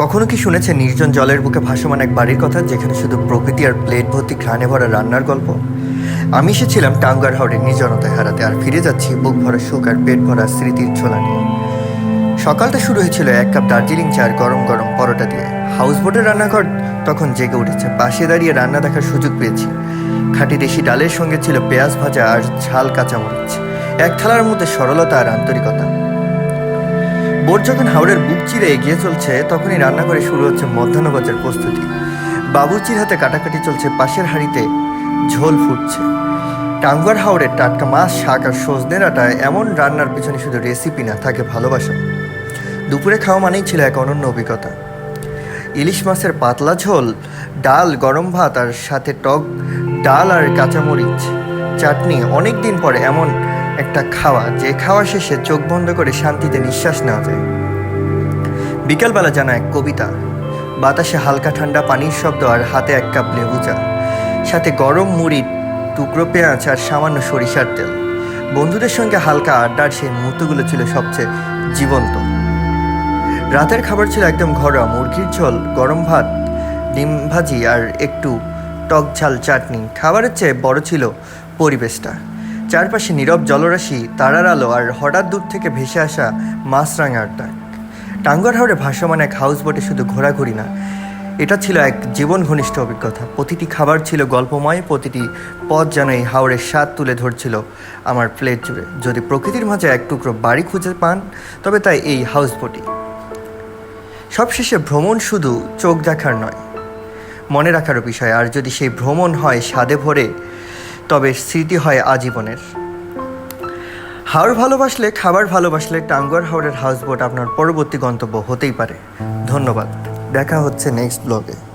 কখনো কি শুনেছেন নির্জন জলের বুকে ভাসমান এক বাড়ির কথা, যেখানে শুধু প্রকৃতি আর প্লেট ভর্তি ঘ্রাণে ভরা রান্নার গল্প? আমি এসেছিলাম টাঙ্গার হাওড়ে নির্জনতায় হারাতে আর ফিরে যাচ্ছি বুক ভরা সুখ আর পেট ভরা স্মৃতির ছোলা নিয়ে। সকালটা শুরু হয়েছিল এক কাপ দার্জিলিং চা আর গরম গরম পরোটা দিয়ে। হাউস বোটের রান্নাঘর তখন জেগে উঠেছে। পাশে দাঁড়িয়ে রান্না দেখার সুযোগ পেয়েছি। খাঁটি দেশি ডালের সঙ্গে ছিল পেঁয়াজ ভাজা আর ঝাল কাঁচামরিচ। এক থালার মধ্যে সরলতা আর আন্তরিকতা। বোট যখন হাওড়ের বুক চিরে এগিয়ে চলছে, তখনই রান্নাঘরে শুরু হচ্ছে মধ্যাহ্নভোজের প্রস্তুতি। বাবুচির হাতে কাটাকাটি চলছে, পাশের হাঁড়িতে ঝোল ফুটছে। টাঙ্গুয়ার হাওড়ের টাটকা মাছ, শাক আর সজনে আটায় এমন রান্নার পিছনে শুধু রেসিপি না, থাকে ভালোবাসা। দুপুরে খাওয়া মানেই ছিল এক অনন্য অভিজ্ঞতা। ইলিশ মাছের পাতলা ঝোল, ডাল, গরম ভাত আর সাথে টক ডাল আর কাঁচামরিচ। চাটনি অনেক দিন পরে এমন একটা খাওয়া, যে খাওয়া শেষে চোখ বন্ধ করে শান্তিতে নিঃশ্বাস নেওয়া যায়। বিকালবেলা জানা এক কবিতা, বাতাসে হালকা ঠান্ডা পানির শব্দ আর হাতে এক কাপ লেবু চা, সাথে গরম মুড়ি টুকরো পেঁয়াজ আর সামান্য সরিষার তেল। বন্ধুদের সঙ্গে হালকা আড্ডার সেই মুহূর্তগুলো ছিল সবচেয়ে জীবন্ত। রাতের খাবার ছিল একদম ঘরোয়া, মুরগির ঝোল, গরম ভাত, ডিম ভাজি আর একটু টক ঝাল চাটনি। খাবারের চেয়ে বড় ছিল পরিবেশটা। চারপাশে নীরব জলরাশি, তারার আলো আর হঠাৎ দূর থেকে ভেসে আসা মাছরাঙার ডাক টাঙ্গর হাওড়ে ভাসমান এক হাউস বোটে শুধু ঘোরাঘুরি না, এটা ছিল এক জীবন ঘনিষ্ঠ অভিজ্ঞতা। প্রতিটি খাবার ছিল গল্পময়, প্রতিটি পথ যেন এই হাওড়ের স্বাদ তুলে ধরছিল আমার প্লেট জুড়ে। যদি প্রকৃতির মাঝে এক টুকরো বাড়ি খুঁজে পান, তবে তাই এই হাউস বোটই সবশেষে ভ্রমণ শুধু চোখ দেখার নয়, মনে রাখারও বিষয়। আর যদি সেই ভ্রমণ হয় স্বাদে ভরে তবে স্মৃতি হয় আজীবনের। হাওড় ভালোবাসলে খাবার ভালোবাসলে টাঙ্গর হাওড়ের হাউস বোট আপনার পরবর্তী গন্তব্য হতেই পারে। ধন্যবাদ। দেখা হচ্ছে নেক্সট ব্লগে